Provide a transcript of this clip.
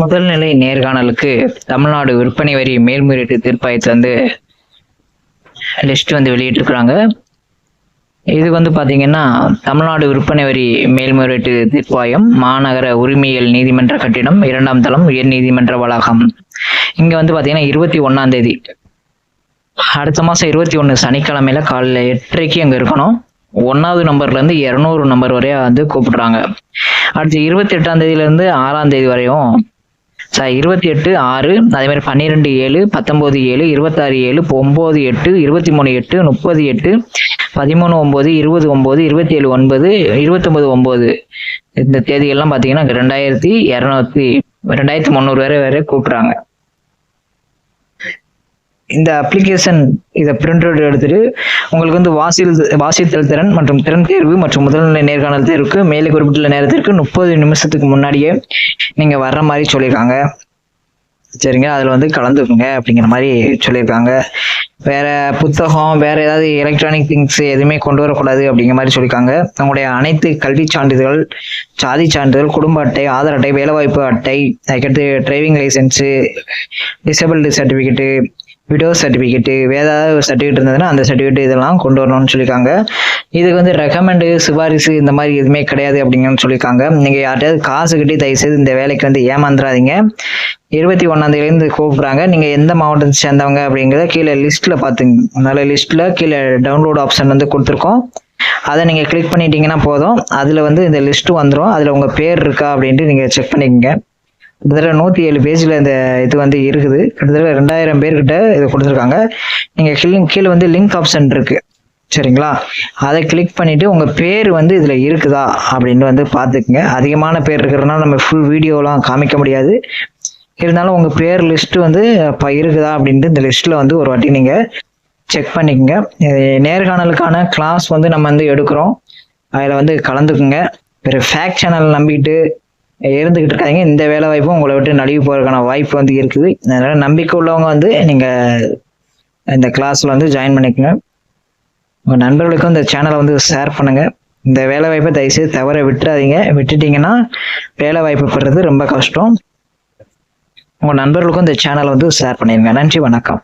முதல்நிலை நேர்காணலுக்கு தமிழ்நாடு விற்பனை வரி மேல்முறையீட்டு தீர்ப்பாயத்தை வந்து லிஸ்ட் வந்து வெளியிட்டிருக்கிறாங்க. இது வந்து பாத்தீங்கன்னா தமிழ்நாடு விற்பனை வரி மேல்முறையீட்டு தீர்ப்பாயம் மாநகர உரிமையியல் நீதிமன்ற கட்டிடம் இரண்டாம் தளம் உயர் நீதிமன்ற வளாகம். இங்க வந்து பாத்தீங்கன்னா இருபத்தி ஒன்றாம் தேதி. அடுத்த மாசம் இருபத்தி ஒன்று சனிக்கிழமையில காலைல எட்டரைக்கு அங்க இருக்கணும். ஒன்றாவது நம்பர்லேருந்து இரநூறு நம்பர் வரையும் வந்து கூப்பிடுறாங்க. அடுத்து இருபத்தி எட்டாம் தேதியிலேருந்து ஆறாம் தேதி வரையும் சார் இருபத்தி எட்டு ஆறு அதே மாதிரி பன்னிரெண்டு ஏழு பத்தொம்போது ஏழு இருபத்தாறு ஏழு ஒம்பது எட்டு இருபத்தி மூணு எட்டு முப்பது எட்டு பதிமூணு ஒம்பது இருபது ஒம்பது இருபத்தி ஏழு ஒன்பது இருபத்தொம்பது ஒம்பது இந்த தேதியெல்லாம் பார்த்தீங்கன்னா ரெண்டாயிரத்தி இரநூத்தி ரெண்டாயிரத்தி முந்நூறு வரை வரை கூப்பிட்றாங்க. இந்த அப்ளிகேஷன் இதை பிரிண்ட் அவுட் எடுத்துட்டு உங்களுக்கு வந்து வாசில் வாசித்தல் திறன் மற்றும் திறன் தேர்வு மற்றும் முதல்நிலை நேர்காணல் தேர்வுக்கு மேலே குறிப்பிட்டுள்ள நேரத்திற்கு முப்பது நிமிஷத்துக்கு முன்னாடியே நீங்கள் வர்ற மாதிரி சொல்லியிருக்காங்க. சரிங்க அதில் வந்து கலந்துக்குங்க அப்படிங்கிற மாதிரி சொல்லியிருக்காங்க. வேற புத்தகம் வேற ஏதாவது எலக்ட்ரானிக் திங்ஸ் எதுவுமே கொண்டு வரக்கூடாது அப்படிங்கிற மாதிரி சொல்லியிருக்காங்க. உங்களுடைய அனைத்து கல்வி சான்றிதழ்கள் சாதி சான்றிதழ் குடும்ப அட்டை ஆதார் அட்டை வேலைவாய்ப்பு அட்டை அதுக்கடுத்து driving licence disability certificate widow certificate வேறு ஏதாவது சர்டிஃபிகேட் இருந்ததுன்னா அந்த சர்டிஃபிகேட் இதெல்லாம் கொண்டு வரணும்னு சொல்லியிருக்காங்க. இதுக்கு வந்து ரெக்கமெண்டு சிபாரிசு இந்த மாதிரி எதுவுமே கிடையாது அப்படிங்கன்னு சொல்லியிருக்காங்க. நீங்கள் யார்ட்டையாவது காசு கட்டி தயவுசெய்து இந்த வேலைக்கு வந்து ஏமாந்துடாதீங்க இருபத்தி ஒன்றாந்தேதியிலேருந்து கூப்பிட்றாங்க. நீங்கள் எந்த மாவட்டத்தை சேர்ந்தவங்க அப்படிங்கிறத கீழே லிஸ்ட்டில் பார்த்துங்க. அதனால் லிஸ்ட்டில் கீழே டவுன்லோட் ஆப்ஷன் வந்து கொடுத்துருக்கோம். அதை நீங்கள் கிளிக் பண்ணிட்டீங்கன்னா போதும். அதில் வந்து இந்த லிஸ்ட்டு வந்துடும் அதில் உங்கள் பேர் இருக்கா அப்படின்ட்டு நீங்கள் செக் பண்ணிக்கோங்க. கிட்டத்தட்ட நூற்றி ஏழு பேஜில் இந்த இது வந்து இருக்குது. கிட்டத்தட்ட ரெண்டாயிரம் பேர்கிட்ட இது கொடுத்துருக்காங்க. நீங்கள் கீழே கீழே வந்து லிங்க் ஆப்ஷன் இருக்குது சரிங்களா? அதை கிளிக் பண்ணிவிட்டு உங்கள் பேர் வந்து இதில் இருக்குதா அப்படின்னு வந்து பார்த்துக்குங்க. அதிகமான பேர் இருக்கிறதுனால நம்ம ஃபுல் வீடியோலாம் காமிக்க முடியாது. இருந்தாலும் உங்கள் பேர் லிஸ்ட் வந்து இப்போ இருக்குதா அப்படின்ட்டு இந்த லிஸ்ட்டில் வந்து ஒரு வாட்டி நீங்கள் செக் பண்ணிக்கோங்க. நேர்காணலுக்கான கிளாஸ் வந்து நம்ம வந்து எடுக்கிறோம். அதில் வந்து கலந்துக்குங்க. வேறு ஃபேக் சேனல் நம்பிக்கிட்டு இருந்துகிட்டு இருக்காதீங்க. இந்த வேலை வாய்ப்பும் உங்களை விட்டு நழுவி போகிறதுக்கான வாய்ப்பு வந்து இருக்குது. அதனால நம்பிக்கை உள்ளவங்க வந்து நீங்கள் இந்த கிளாஸில் வந்து ஜாயின் பண்ணிக்கோங்க. உங்கள் நண்பர்களுக்கும் இந்த சேனலை வந்து ஷேர் பண்ணுங்க. இந்த வேலை வாய்ப்பை தயவுசெய்து தவற விட்டுறாதீங்க. விட்டுட்டீங்கன்னா வேலை வாய்ப்பு பெறுறது ரொம்ப கஷ்டம். உங்கள் நண்பர்களுக்கும் இந்த சேனலை வந்து ஷேர் பண்ணிடுங்க. நன்றி வணக்கம்.